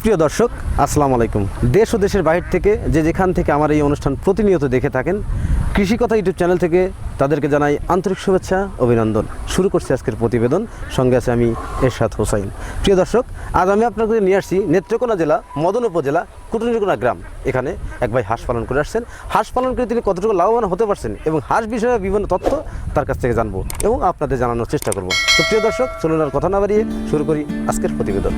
সুপ্রিয় দর্শক, আসসালামু আলাইকুম। দেশ ও দেশের বাইরে থেকে যে যেখান থেকে আমার এই অনুষ্ঠান প্রতিনিয়ত দেখে থাকেন কৃষি কথা ইউটিউব চ্যানেল থেকে তাদেরকে জানাই আন্তরিক শুভেচ্ছা, অভিনন্দন। শুরু করছি আজকের প্রতিবেদন, সঙ্গে আছে আমি এরশাদ হোসাইন। প্রিয় দর্শক, আজ আমি আপনাদের নিয়ে আসছি নেত্রকোনা জেলা, মদন উপজেলা কুটুনিকোনা গ্রাম। এখানে এক ভাই হাঁস পালন করে আসছেন। হাঁস পালন করে তিনি কতটুকু লাভবান হতে পারছেন এবং হাঁস বিষয়ে বিভিন্ন তথ্য তার কাছ থেকে জানব এবং আপনাদের জানানোর চেষ্টা করব। তো প্রিয় দর্শক, চলুন আর কথা না বাড়িয়ে শুরু করি আজকের প্রতিবেদন।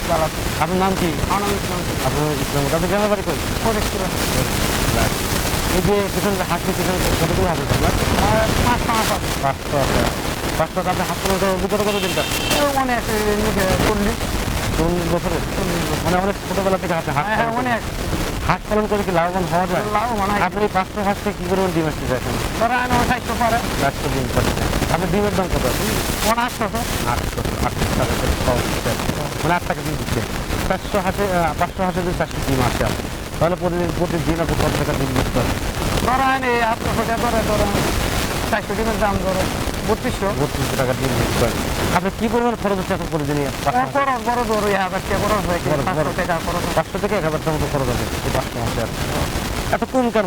ভাই আপনার নাম কি? আপনার ইসলাম তাদের গ্রামের বাড়ি কই? এই যে পিছনে যে পেছনে কতগুলো পাঁচটা আপনার পাঁচশো আছে পাঁচশো আপনি হাঁস পালন করার অভিজ্ঞতা কত দিনটা চল্লিশ। বছরে। মানে অনেক ছোটোবেলা থেকে হাঁস হ্যাঁ অনেক। করেন। হাঁস পালন করে কি লাভবান হওয়া যায়? আপনি এই পাঁচশো হাঁস থেকে কি পরিমাণ ডিম আসতে চাইছেন? চারশো ডিম পাচ্ছেন আপনার ডিমের দাম কত? আছে আটশো আটশো টাকা করে পাওয়া মানে আট টাকা দিন দিচ্ছে। চারশো হাতে পাঁচশো হাতে যদি চারশো ডিম আসে তাহলে প্রতিদিন প্রতিদিন আপনি কত টাকা ডিম দিতে পারেন বত্রিশশো। বত্রিশশো টাকা ডিম দিতে পারেন আপনি কি পরিমাণ খরচ হচ্ছে এখন প্রতিদিনই পাঁচশো বড় বড় ইয়া বাচ্চা বড় হয়। পাঁচশো টাকা খরচ পাঁচশো থেকে এক হাজার টাকা মতো খরচ আছে এই পাঁচশো আর এত কম কেন?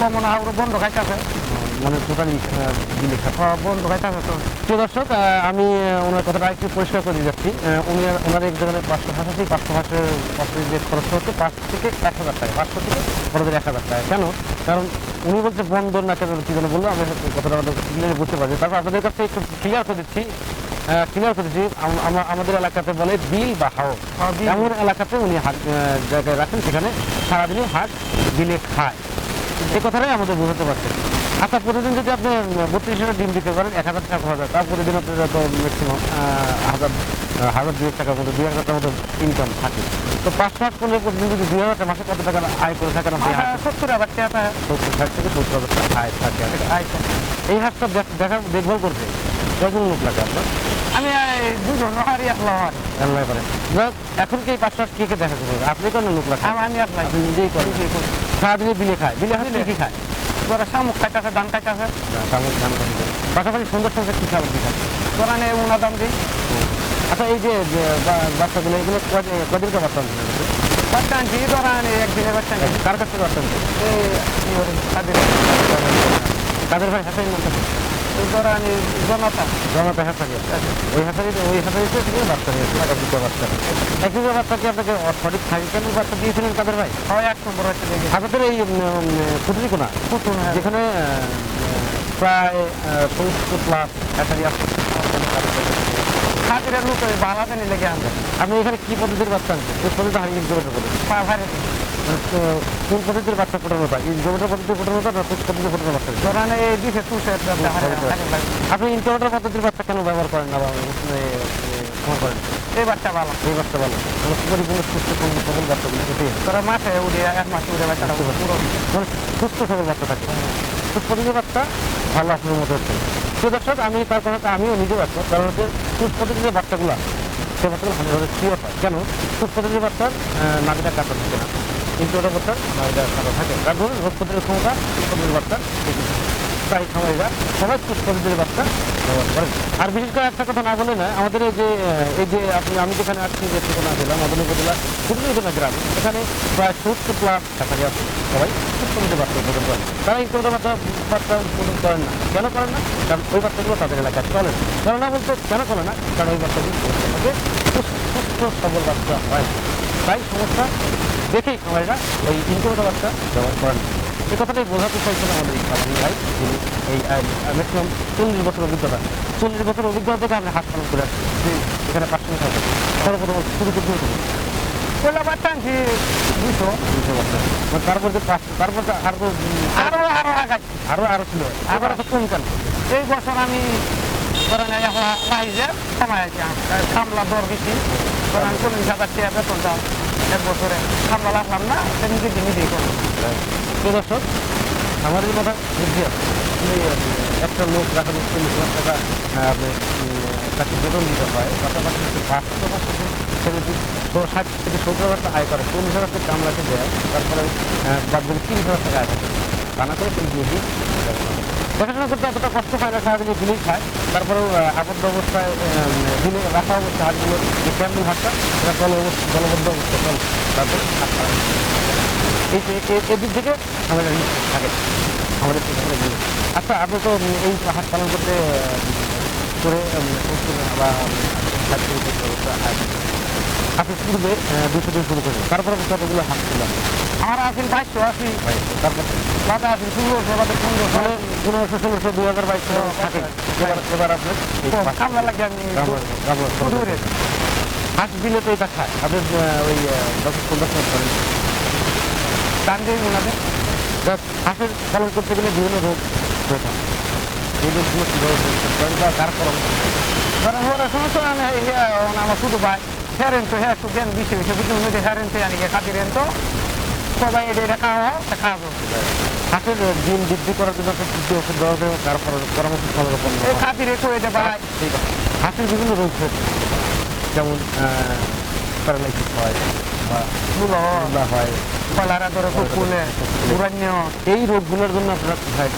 কমন আউর বন্ধ খাইতেছে মানে টোটালি দিলে খারাপ। বন্ধ খাইতেছে তো। প্রিয় দর্শক আমি ওনার কথাটা একটু পরিষ্কার করে যাচ্ছি। উনি ওনার এক ধরনের পাঁচশো আছে পাঁচশো হাঁসের পাঁচশো যে খরচ হচ্ছে পাঁচ থেকে এক হাজার টাকা পাঁচশো থেকে বড়দের এক হাজার টাকা। কেন? কারণ উনি বলছে বন্দর না কেন কি যেন বলল আমি কথাটা আমাদের বুঝতে পারছি তারপর আপনাদের কাছে একটু ক্লিয়ার করে দিচ্ছি। ক্লিয়ার করে দিচ্ছি আমাদের এলাকাতে বলে বিল বা হাও। হ্যাঁ। এমন এলাকাতে উনি হাট জায়গায় রাখেন সেখানে সারাদিনই হাট বিলে খায়। এই কথাটাই আমাদের বোঝাতে পারছে। আচ্ছা প্রতিদিন যদি আপনি বত্রিশ হাজার ডিম দিতে পারেন এক হাজার টাকা হয় তার প্রতিদিন আপনার যত ম্যাক্সিমাম হাজার হাজার দুই টাকার মতো দুই হাজার টাকার মতো ইনকাম থাকে। তো পাঁচশো হাজার করলে প্রতিদিন যদি দুই হাজার টাকা মাসে কত টাকা আয় করে থাকেন আপনি? সত্তর হাজার টাকা। সত্তর ষাট থেকে সত্তর হাজার টাকা আয় থাকে। আর কি। আইছে এই হাঁসটা দেখ- দেখভাল করতে কজন লোক লাগে আপনার? আমি দুজন হারি একলা হয় আল্লাহ করে। এখন কি পাঁচশো কে কে দেখা যাবে আপনি কেন লোক লাগে আমি আমি একলাই আপনি নিজেই করেন। সারাদিনে বিলে খায়। বিলে হাঁস কি খায়? তোরা শামুক খাইতেছে ধান খাইতেছে। সামুক ধান খাইতে পারে। পাশাপাশি সুন্দর সুন্দর কি খাবার দিতে তোরা নিয়ে উনা দাম দিই আচ্ছা এই যে বাচ্চাগুলো এগুলো কদিনকার বাচ্চা এগুলো? বাচ্চা আনছি তোরা একদিনের বাচ্চা নেই কার কাছ বাচ্চা করে স্বাধীন কাদের ভাই হাসাই নাম আনি জনতা। হাসারি ওই ওই থেকে বাচ্চা নিয়েছে টাকা দুটো বাচ্চা আপনাকে সঠিক বাচ্চা দিয়েছিলেন কাদের ভাই? হয় এক নম্বর হচ্ছে দেখি আপনাদের এই কুটুরি কোনা কুটুন হ্যাঁ। যেখানে প্রায় প্লাস হাজিরা লোক আপনি এখানে কি পদ্ধতির বাচ্চা আনছেন? পদ্ধতি হারিয়ে কোন পদ্ধতির বাচ্চা ফোটানো হয় ইনকিউবেটর পদ্ধতি ফোটানো হয় না কোন পদ্ধতি ফোটানো বাচ্চা এই আপনি ইনকিউবেটর পদ্ধতির বাচ্চা কেন ব্যবহার করেন না করেন। এই বাচ্চা ভালো। এই বাচ্চা ভালো। পরিপূর্ণ সুস্থ সবল সবল বাচ্চাগুলো ফুটে তোরা মাঠে উঠে এক মাস উঠে বাচ্চাটা পুরো মানে সুস্থ সবল বাচ্চা থাকে। প্রতিটি বাচ্চা ভালো আপনার মতো হচ্ছে। তো দর্শক আমি তার কারণে আমিও নিজে বাচ্চা কারণ হচ্ছে সুস্থ যে বাচ্চাগুলো সে বাচ্চাগুলো হান্ড্রেড পিওর হয়। কেন? সুস্থ যে বাচ্চার নাভিটা কাটা থাকে না। ওটা বাচ্চার নাভিটা কাটা থাকে তার ধরুন রোগ প্রতিরোধ ক্ষমতা বাচ্চার বেশি থাকে। তাই সবাই সুস্থ বাচ্চা ব্যবহার করেন আর বিশেষ করে একটা কথা না বলে না, আমাদের এই যে এই যে আপনি, আমি যেখানে আসছি যে ঠিকানা জেলা মদন উপজেলা কুটুমিগুনা গ্রাম, এখানে প্রায় সত্তর প্লাস কাছাকাছি আছে সবাই সুস্থ বাচ্চা উৎপাদন করেন তারা এই কোনো বাচ্চা বাচ্চা উৎপাদন করেন না। কেন করেন না? কারণ ওই বাচ্চাগুলো তাদের এলাকায় চলে না। কেন না বলতে কেন চলে না? কারণ ওই থাকে সুস্থ সবল বাচ্চা হয়। তাই সমস্যা দেখেই খামারিরা ওই ইনকুবেটর বাচ্চা ব্যবহার করেন। এই কথাটাই বোঝাতে চাইছেন আমাদের খামারি ভাই যিনি এই ম্যাক্সিমাম চল্লিশ বছর অভিজ্ঞতা চল্লিশ বছর অভিজ্ঞতা থেকে আপনি হাত পালন করে আসছেন যে এখানে পাঁচশো থাকে সর্বপ্রথম শুরু করতে পয়লা বাচ্চা আনছি দুশো মানে তারপর যে পাঁচশো তারপর তো আরও আরও আরও আগাচ্ছি আরও আরও ছিল আবার তো এই বছর আমি ধরেন এখন রাইজে সময় আছে সামলা দর বেশি ধরেন চল্লিশ হাজার টাকা বেতন দাম এক বছরে। খাম্বা লাগলাম না, সে নিজে দিয়ে করব। প্রিয় দর্শক, আমাদের কথা বুদ্ধি আছে একটা লোক রাখা চল্লিশ হাজার টাকা তাকে বেতন দিতে হয়। পাশাপাশি যদি বাস্তব আসলে সে যদি ষাট থেকে সত্তর হাজার টাকা আয় করে, চল্লিশ হাজার টাকা কামলাকে দেয়, তারপরে বাদ তিরিশ হাজার টাকা আয় করে। তা না করে দিই দেখাশোনা করতে এতটা কষ্ট পায় না সারাদিনে দিলেই খায়। তারপরেও আহ, আবদ্ধ অবস্থায় দিনে রাখা অবস্থায় হাটগুলো যে ক্যাম্পিং হাটটা সেটা দল অবস্থা দলবদ্ধ অবস্থা চল তারপর এদিক থেকে আমাদের থাকে আমাদের আচ্ছা আপনি তো এই হাট পালন করতে করে বা আপনি পূর্বে দুশো দিন শুরু করেন। তারপরে কতগুলো হাট ছিলাম আমার আসেন বাইশশো আশি তারপর বাদা আসেন ষোলোশো বাদা পনেরোশো। মানে পনেরোশো ষোলোশো দুই হাজার বাইশ থাকে। এবার এবার আপনার এই লাগে আমি হাট দিলে তো এটা খায়। আপনি ওই দশ পনেরো করেন। দিয়ে হাঁসের পালন করতে গেলে বিভিন্ন রোগ হয়ে থাকে এই রোগগুলো কীভাবে পরামর্শ আমার শুধু ভাই। হেরেন তো হ্যাঁ একটু জ্ঞান বেশি হয়েছে বুঝতে মধ্যে হেরেন তো তো সবাই এটা এটা খাওয়া তা খাব ডিম বৃদ্ধি করার জন্য একটা কৃষি ওষুধ দেওয়া হবে পরামর্শ এই খাতিরে কই এটা ভাই ঠিক আছে হাঁসের বিভিন্ন রোগ হয়ে যেমন প্যারালাইসিস হয় বা মূল হয় কলারা ধরে এই রোগগুলোর জন্য আপনারা কোথায়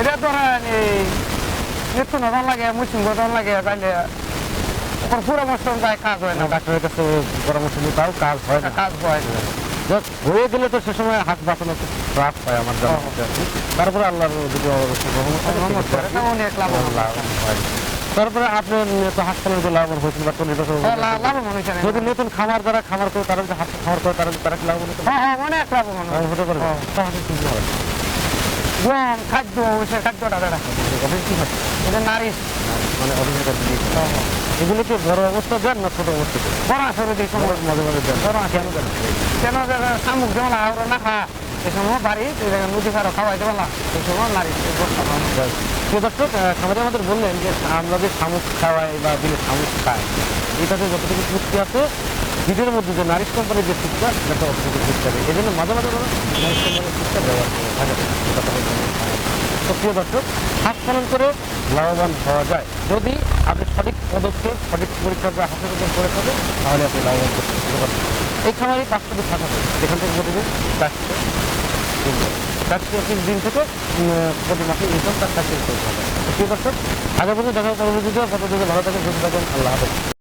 এটা ধরেন এই মৃত্যু লাগে মুসিম লাগে তাইলে ওর পরামর্শ যায় কাজ হয় না। ডাক্তারের কাছে পরামর্শ নিয়ে তাও কাজ হয় না। কাজ হয় না। হয়ে গেলে তো সে সময় হাত বাঁচানো খুব হয় আমার। তারপরে আল্লাহর তা লাভ লাভ হয়। তারপরে আপনার তো হাসপাতালে যে লাভবান হয়েছিল বা চল্লিশ বছর হয়েছে যদি নতুন খামার যারা খামার করে তারা যদি হাঁস খামার করে তারা তারা কি লাভবান হতে পারে? হ্যাঁ হ্যাঁ অনেক লাভবান হয়। লাভ হতে পারে। হ্যাঁ। গম খাদ্য সে খাদ্যটা বেড়া অফিস কি হয় এটা নারী। মানে অফিসের এগুলোকে বড় অবস্থা দেন না ছোট অবস্থা বড় আসলে যে সময় মাঝে মাঝে দেন। বড় কেন দেন। কেন শামুক যেমন আহরা না খা এই সময় বাড়ি নদী পাড়া খাওয়াইতে পারলাম এই সময় নারী দর্শক খামারে আমাদের বললেন যে আমরা যে শামুক খাওয়াই বা দিলে শামুক খাই, এটাতে যতটুকু পুষ্টি আছে ভিডিওর মধ্যে যে নারিশ কোম্পানির যে ফুটটা সেটা আছে। এই জন্য মাঝে মাঝে নারিশ কোম্পানির ব্যবহার করে থাকে তো। তো দর্শক হাঁস পালন করে লাভবান করা যায়। যদি আপনি সঠিক পদক্ষেপ, সঠিক পরিচর্যা হাতে করে থাকেন, তাহলে আপনি লাভবান করতে পারবেন এই খামারে দিন থাকা যেখান থেকে প্রতিদিন চারশো চারশো তিন দিন থেকে প্রতি মাসে ইনকাম, তার চাকরি করতে হবে ঠিক আছে আগে পর্যন্ত দেখা কত ভালো থাকেন, সুস্থ থাকেন। আল্লাহ হাফেজ।